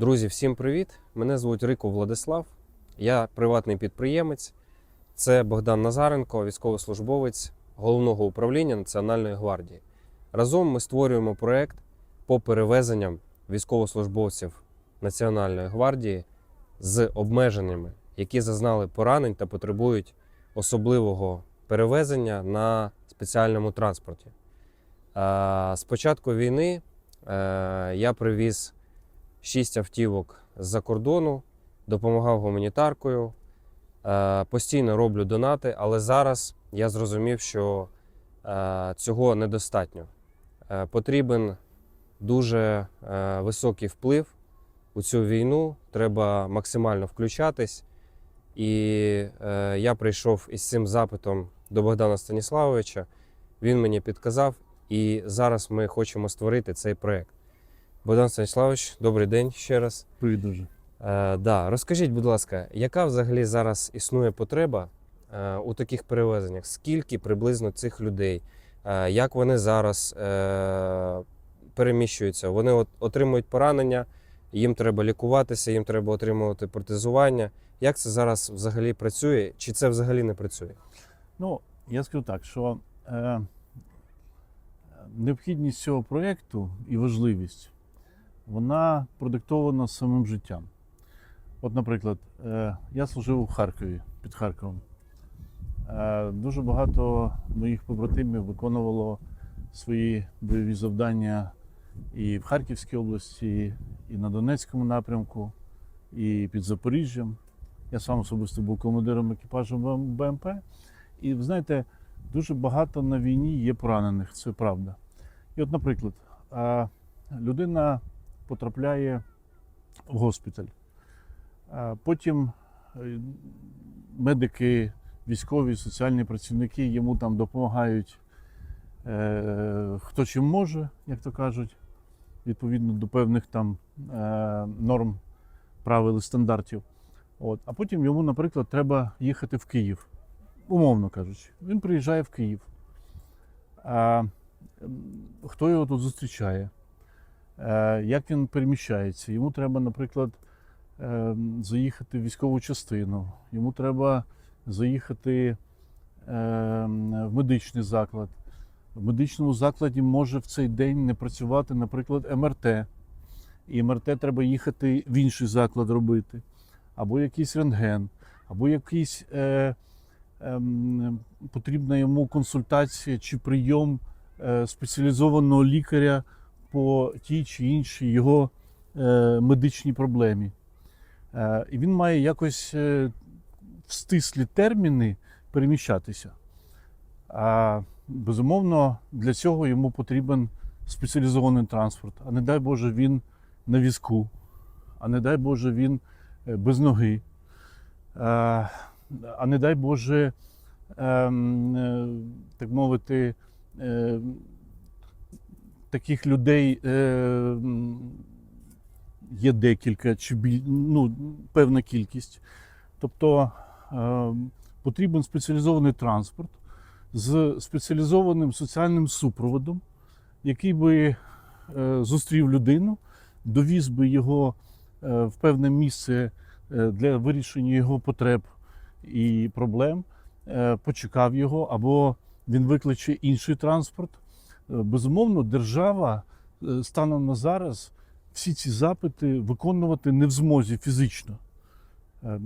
Друзі, всім привіт! Мене звуть Рико Владислав. Я приватний підприємець. Це Богдан Назаренко, військовослужбовець головного управління Національної гвардії. Разом ми створюємо проект по перевезенням військовослужбовців Національної гвардії з обмеженнями, які зазнали поранень та потребують особливого перевезення на спеціальному транспорті. З початку війни е, я привіз шість автівок з-за кордону, допомагав гуманітаркою, е, постійно роблю донати, але зараз я зрозумів, що е, цього недостатньо. Е, Потрібен дуже високий вплив у цю війну, треба максимально включатись. І я прийшов із цим запитом до Богдана Станіславовича. Він мені підказав, і зараз ми хочемо створити цей проект. Богдан Станіславович, добрий день ще раз. Привіт дуже. Е, да, розкажіть, будь ласка, яка взагалі зараз існує потреба е, у таких перевезеннях? Скільки приблизно цих людей? Е, як вони зараз е, переміщуються? Вони от, отримують поранення, їм треба лікуватися, їм треба отримувати протезування. Як це зараз взагалі працює? Чи це взагалі не працює? Ну, я скажу так, що е, необхідність цього проєкту і важливість, вона продиктована самим життям. От, наприклад, е, я служив у Харкові під Харковом. Е, дуже багато моїх побратимів виконувало свої бойові завдання і в Харківській області, і на Донецькому напрямку, і під Запоріжжям. Я сам особисто був командиром екіпажу БМП. І ви знаєте, дуже багато на війні є поранених, це правда. І от, наприклад, людина потрапляє в госпіталь. Потім е, медики, військові, соціальні працівники йому там допомагають е, хто чим може, як то кажуть, відповідно до певних там е, норм, правил і стандартів. От. А потім йому, наприклад, треба їхати в Київ, умовно кажучи. Він приїжджає в Київ. А, хто його тут зустрічає? Е, як він переміщається? Йому треба, наприклад, е, заїхати в військову частину, йому треба заїхати е, в медичний заклад. В медичному закладі може в цей день не працювати, наприклад, МРТ. І МРТ треба їхати в інший заклад робити або якийсь рентген, або якийсь е, ем, потрібна йому консультація чи прийом е, спеціалізованого лікаря по тій чи іншій його е, медичній проблемі. Е, і він має якось е, в стислі терміни переміщатися. А безумовно, для цього йому потрібен спеціалізований транспорт. А не дай Боже, він на візку, а не дай Боже, він без ноги. А не дай Боже, ем, так мовити, таких людей е, є декілька чи ну, певна кількість. Тобто е, потрібен спеціалізований транспорт з спеціалізованим соціальним супроводом, який би е, зустрів людину, довіз би його е, в певне місце е, для вирішення його потреб і проблем, е, почекав його, або він викличе інший транспорт. Е, Безумовно, держава е, станом на зараз всі ці запити виконувати не в змозі фізично. Е,